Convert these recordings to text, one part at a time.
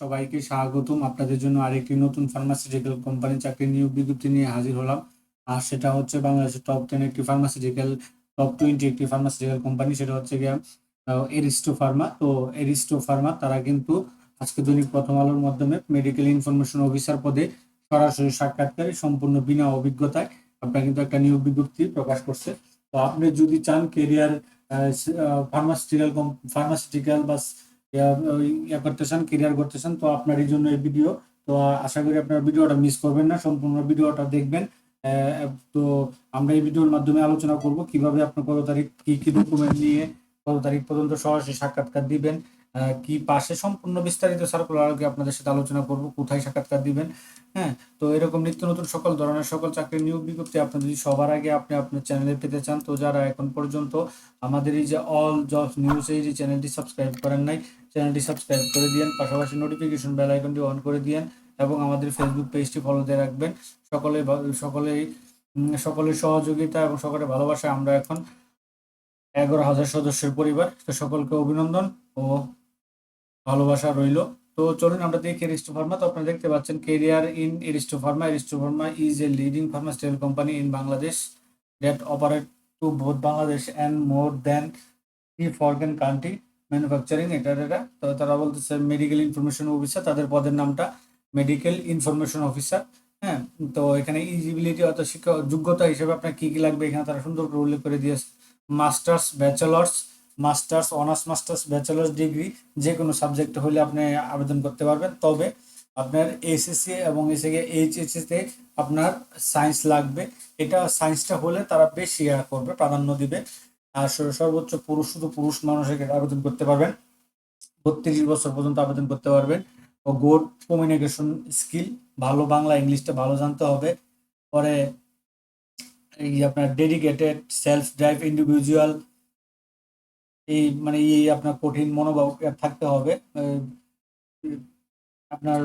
সবাইকে স্বাগতম। আপনাদের জন্য আরেকটি নতুন ফার্মাসিউটিক্যাল কোম্পানি চাকরি নিয়োগ বিজ্ঞপ্তি নিয়ে হাজির হলাম। আর সেটা হচ্ছে বাংলাদেশের টপ টেন একটি ফার্মাসিউটিক্যাল টপ টোয়েন্টি একটি ফার্মাসিউটিক্যাল কোম্পানি সেটা হচ্ছে গিয়ে এরিস্টো ফার্মা তো এরিস্টো ফার্মা তারা কিন্তু আজকে দৈনিক প্রথম আলোর মাধ্যমে মেডিকেল ইনফরমেশন অফিসার পদে সরাসরি সাক্ষাৎকারে সম্পূর্ণ বিনা অভিজ্ঞতায় আপনার কিন্তু একটা নিয়োগ বিজ্ঞপ্তি প্রকাশ করছে। তো আপনি যদি চান কেরিয়ার ফার্মাসিউটিক্যাল ফার্মাসিউটিক্যাল বা ইয়া- করতেছেন কেরিয়ার করতে চান ক্লিয়ার করতে চান তো আপনার এই জন্য এই ভিডিও তো আশা করি আপনার ভিডিওটা মিস করবেন না, সম্পূর্ণ ভিডিওটা দেখবেন। তো আমরা এই ভিডিওর মাধ্যমে আলোচনা করব, কীভাবে আপনার কত তারিখ, কি কি ডকুমেন্ট নিয়ে কত তারিখ পর্যন্ত সরাসরি সাক্ষাৎকার দিবেন। কি পাশে সম্পূর্ণ বিস্তারিত সার্কুলার আগে আপনাদের সাথে আলোচনা করব, কোথায় সাক্ষাৎকার দিবেন হ্যাঁ? তো এরকম নিত্য নতুন সকল ধরনের সকল চাকরির নিয়োগ বিজ্ঞপ্তি আপনি যদি সবার আগে আপনি আপনার চ্যানেলে পেতে চান, তো যারা এখন পর্যন্ত আমাদের এই যে অল জব নিউজ এই যে চ্যানেলটি সাবস্ক্রাইব করেন নাই চ্যানেলটি সাবস্ক্রাইব করে দিয়েন, পাশাপাশি নোটিফিকেশন বেল আইকনটি অন করে দিয়েন এবং আমাদের ফেসবুক পেজটি ফলো দিয়ে রাখবেন। সকলে সকলেই সকলের সহযোগিতা এবং সকলের ভালোবাসায় আমরা এখন এগারো হাজার সদস্যের পরিবার। তো সকলকে অভিনন্দন ও ভালোবাসা রইল। তো চলুন আমরা দেখি এরিস্টো ফার্মা তো আপনারা দেখতে পাচ্ছেন career in Aristo Pharma Aristo Pharma is a leading pharmaceutical company in Bangladesh that operate to both Bangladesh and more than three foreign country manufacturing এটা এটা তো তারা বলতেছে মেডিকেল ইনফরমেশন অফিসার তাদের পদের নামটা মেডিকেল ইনফরমেশন অফিসার হ্যাঁ তো এখানে ইজিবিলিটি অর্থাৎ শিক্ষা যোগ্যতা হিসেবে আপনার কি কি লাগবে এখানে তারা সুন্দর করে উল্লেখ করে দিয়েছে। Masters bachelors masters, honours, masters, bachelors, degree যে কোনো সাবজেক্ট হলে আপনি আবেদন করতে পারবেন। তবে আপনার এসএসসি এবং এসে এইচএসসি তে আপনার সায়েন্স লাগবে। এটা সায়েন্সটা হলে তারা বেশি করবে, প্রাধান্য দিবে। আর সর্বোচ্চ পুরুষ, শুধু পুরুষ মানুষের আবেদন করতে পারবেন। বত্রিশ বছর পর্যন্ত আবেদন করতে পারবেন। ও গুড কমিউনিকেশন স্কিল ভালো বাংলা, ইংলিশটা ভালো জানতে হবে। পরে এই আপনার ডেডিকেটেড সেলফ ড্রাইভ ইন্ডিভিজুয়াল এই মানে এই আপনার কঠিন মনোভাব থাকতে হবে আপনার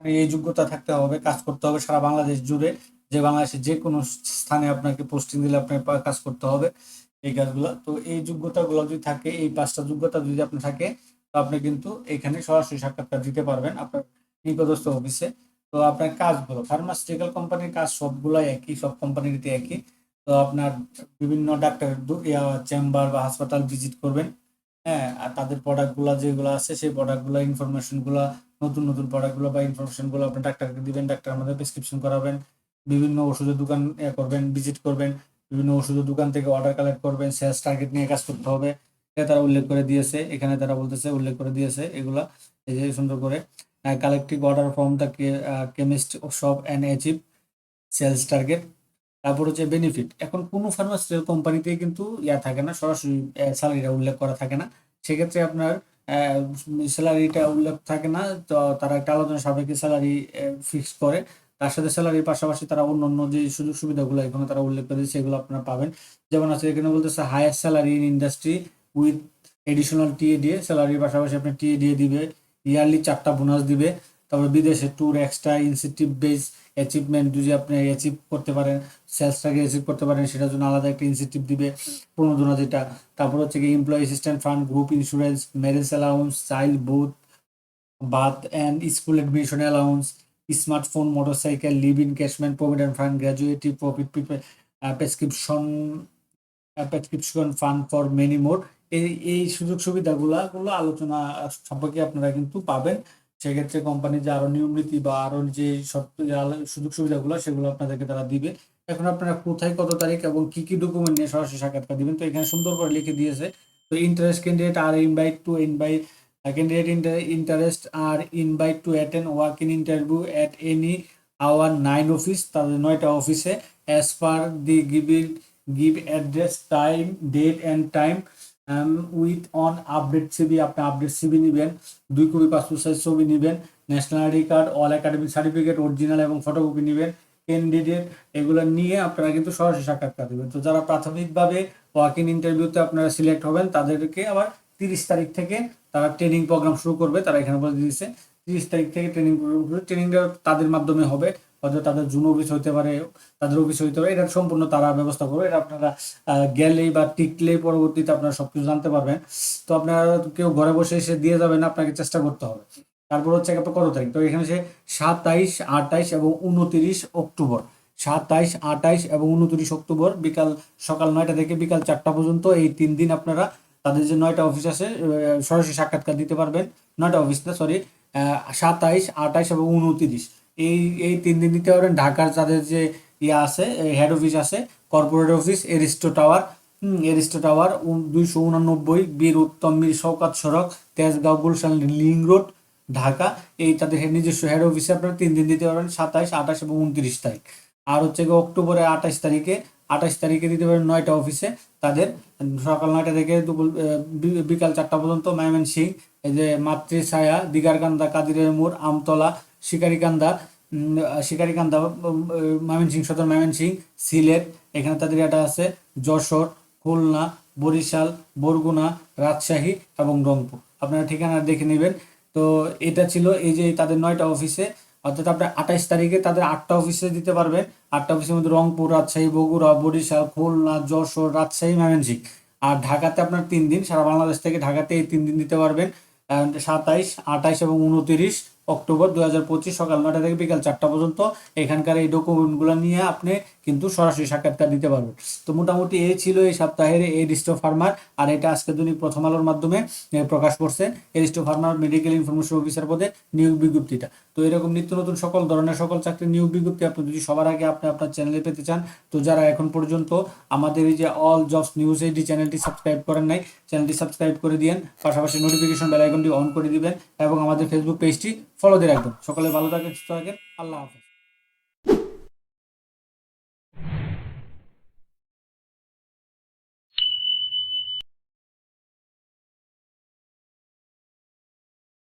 মানে এই যোগ্যতা থাকতে হবে, কাজ করতে হবে সারা বাংলাদেশ জুড়ে, যে বাংলাদেশের যে কোনো স্থানে আপনাকে পোস্টিং দিলে আপনাকে পা- কাজ করতে হবে এই কাজগুলো। তো এই যোগ্যতাগুলো যদি থাকে, এই পাঁচটা যোগ্যতা যদি আপনার থাকে, তো আপনি কিন্তু এখানে সরাসরি সাক্ষাৎকার দিতে পারবেন আপনার নিকটস্থ অফিসে তো আপনার কাজগুলো ফার্মাসিউটিক্যাল কোম্পানির কাজ সবগুলাই একই, সব কোম্পানিতে একই। তো আপনার বিভিন্ন ডাক্তারের চেম্বার বা হাসপাতাল ভিজিট করবেন। হ্যাঁ আর তাদের প্রোডাক্টগুলো যেগুলো আছে, সেই প্রোডাক্টগুলো ইনফরমেশনগুলো নতুন নতুন প্রোডাক্টগুলো বা ইনফরমেশনগুলো আপনি ডাক্তারকে দিবেন ডাক্তার আমাদের প্রেসক্রিপশন করাবেন। বিভিন্ন ওষুধের দোকান করবেন ভিজিট করবেন। বিভিন্ন ওষুধের দোকান থেকে অর্ডার কালেক্ট করবেন সেলস টার্গেট নিয়ে কাজ করতে হবে। এটা তারা উল্লেখ করে দিয়েছে, এখানে তারা বলতেছে, উল্লেখ করে দিয়েছে এগুলা, এই যে সুন্দর করে। Collective order from the chemist shop and achieve sales target তারপর হচ্ছে বেনিফিট এখন কোনো ফার্মাসিউটিক্যাল কোম্পানিতে কিন্তু ইয়া থাকে না, সরাসরি স্যালারিটা উল্লেখ করা থাকে না। সেক্ষেত্রে আপনার স্যালারিটা উল্লেখ থাকে না, তো তারা একটা আলোচনা সাপেক্ষে স্যালারি ফিক্স করে। তার সাথে স্যালারির পাশাপাশি তারা অন্য অন্য যে সুযোগ সুবিধাগুলো এখানে তারা উল্লেখ করে সেগুলো আপনারা পাবেন। যেমন আছে এখানে বলতেছে higher salary in industry with additional TA দিয়ে স্যালারির পাশাপাশি আপনি টিএ দিয়ে দিবে ইয়ারলি চারটা বোনাস দিবে। তারপরে বিদেশে tour extra incentive base achievement যদি আপনি অ্যাচিভ করতে পারেন সেলসটাকে অ্যাচিভ করতে পারেন, সেটার জন্য আলাদা একটা ইনসেন্টিভ দিবে প্রণোদনা যেটা। তারপর হচ্ছে কি employee assistant fund group insurance marriage allowance child birth birth and school admission allowance smartphone motorcycle leave in encashment provident fund gratuity profit prescription prescription fund for many more এই এই সুযোগ সুবিধাগুলা গুলো আলোচনা সম্পর্কে আপনারা কিন্তু পাবেন। সেক্ষেত্রে কোম্পানি যে আরও নিয়ম নীতি বা আরও যে সব সুযোগ সুবিধাগুলো, সেগুলো আপনাদেরকে তারা দিবে। এখন আপনারা কোথায়, কত তারিখ এবং কি কি ডকুমেন্ট নিয়ে সরাসরি সাক্ষাৎকার দিবেন? তো এখানে সুন্দর করে লিখে দিয়েছে। তো interest candidate are invite to invite candidate interest are invite to attend work in interview at any hour nine office তাদের নয়টা অফিসে as per the give give address time date and time with on update CV আপনি update CV নেবেন, দুই copy passport size ছবি নেবেন national ID card all academic certificate original এবং photocopy নেবেন ক্যান্ডিডেট এগুলো নিয়ে আপনারা কিন্তু সরাসরি সাক্ষাৎকার দেবেন। তো যারা প্রাথমিকভাবে ওয়াক ইন ইন্টারভিউতে আপনারা সিলেক্ট হবেন, তাদেরকে আবার তিরিশ তারিখ থেকে তারা ট্রেনিং প্রোগ্রাম শুরু করবে, তারা এখানে বলে দিয়েছে, তিরিশ তারিখ থেকে ট্রেনিং প্রোগ্রাম ট্রেনিংটা তাদের মাধ্যমে হবে। হয়তো তাদের জুন অফিস হইতে পারে, তাদের অফিস হতে পারে, এটা সম্পূর্ণ তারা ব্যবস্থা করবে। এটা আপনারা গেলেই বা টিকলেই পরবর্তীতে আপনারা সবকিছু জানতে পারবেন। তো আপনারা কেউ ঘরে বসে এসে দিয়ে যাবেন, আপনাকে চেষ্টা করতে হবে। তারপর হচ্ছে কত তারিখ? তো এখানে হচ্ছে সাতাইশ আটাইশ এবং উনতিরিশ অক্টোবর। সাতাইশ আটাইশ এবং উনত্রিশ অক্টোবর বিকাল সকাল নয়টা থেকে বিকাল চারটা পর্যন্ত এই তিন দিন আপনারা তাদের যে নয়টা অফিস আছে সরাসরি সাক্ষাৎকার দিতে পারবেন। নয়টা অফিস না সরি সাতাইশ আটাইশ এবং উনত্রিশ। এই এই তিন দিন দিতে পারবেন ঢাকার তাদের যে ইয়ে আছে হেড অফিস আছে corporate office Aristo tower Aristo tower দুইশো উনানব্বই বীর উত্তম মীর শওকাত সড়ক, তেজগাঁও, গুলশান, লিং রোড, ঢাকা। এই তাদের নিজস্ব হেড অফিসে আপনারা তিন দিন দিতে পারবেন সাতাইশ, আঠাশ এবং উনত্রিশ তারিখ। আর হচ্ছে গিয়ে অক্টোবরে আঠাশ তারিখে আঠাশ তারিখে দিতে পারেন নয়টা অফিসে তাদের। সকাল নয়টা থেকে দুপুর বিকাল চারটা পর্যন্ত ময়মনসিং এই যে মাতৃছায়া, দিগারকান্দা, কাদিরের মোড়, আমতলা শিকারিকান্দা শিকারিকান্দা ময়মনসিং সদর ময়মনসিং সিলেট, এখানে তাদের এটা আছে, যশোর, খুলনা, বরিশাল, বরগুনা, রাজশাহী এবং রংপুর। আপনারা ঠিকানা দেখে নেবেন। তো এটা ছিল এই যে তাদের নয়টা অফিসে অর্থাৎ আপনি আঠাইশ তারিখে তাদের আটটা অফিসে দিতে পারবেন। আটটা অফিসের মধ্যে রংপুর, রাজশাহী, বগুড়া, বরিশাল, খুলনা, যশোর, রাজশাহী, ময়মনসিংহ। আর ঢাকাতে আপনার তিন দিন, সারা বাংলাদেশ থেকে ঢাকাতে এই তিন দিন দিতে পারবেন। সাতাইশ, আঠাইশ এবং উনতিরিশ। অক্টোবর দু পঁচিশ সকাল নয়টা থেকে বিকাল চারটা পর্যন্ত এখানকার এই ডকুমেন্টগুলো নিয়ে আপনি কিন্তু সরাসরি সাক্ষাৎকার দিতে পারবেন। তো মোটামুটি এই ছিল এই সপ্তাহের এই ডিস্টো ফার্মার আর এটা আজকে দৈনিক প্রথম আলোর মাধ্যমে প্রকাশ করছে। এরিস্টো ফার্মার মেডিকেল ইনফরমেশন অফিসার পদে নিয়োগ বিজ্ঞপ্তিটা। তো এরকম নিত্য নতুন সকল ধরনের সকল চাকরির নিয়োগ বিজ্ঞপ্তি আপনি যদি সবার আগে আপনি আপনার চ্যানেলে পেতে চান, তো যারা এখন পর্যন্ত আমাদের এই যে অল জবস নিউজ এইডি চ্যানেলটি সাবস্ক্রাইব করেন নাই চ্যানেলটি সাবস্ক্রাইব করে দিয়েন, পাশাপাশি নোটিফিকেশন বেল আইকনটি অন করে দিবেন, এবং আমাদের ফেসবুক পেজটি ফলো দিয়ে রাখবেন। সকলে ভালো থাকেন সুস্থ থাকেন। আল্লাহ হাফেজ।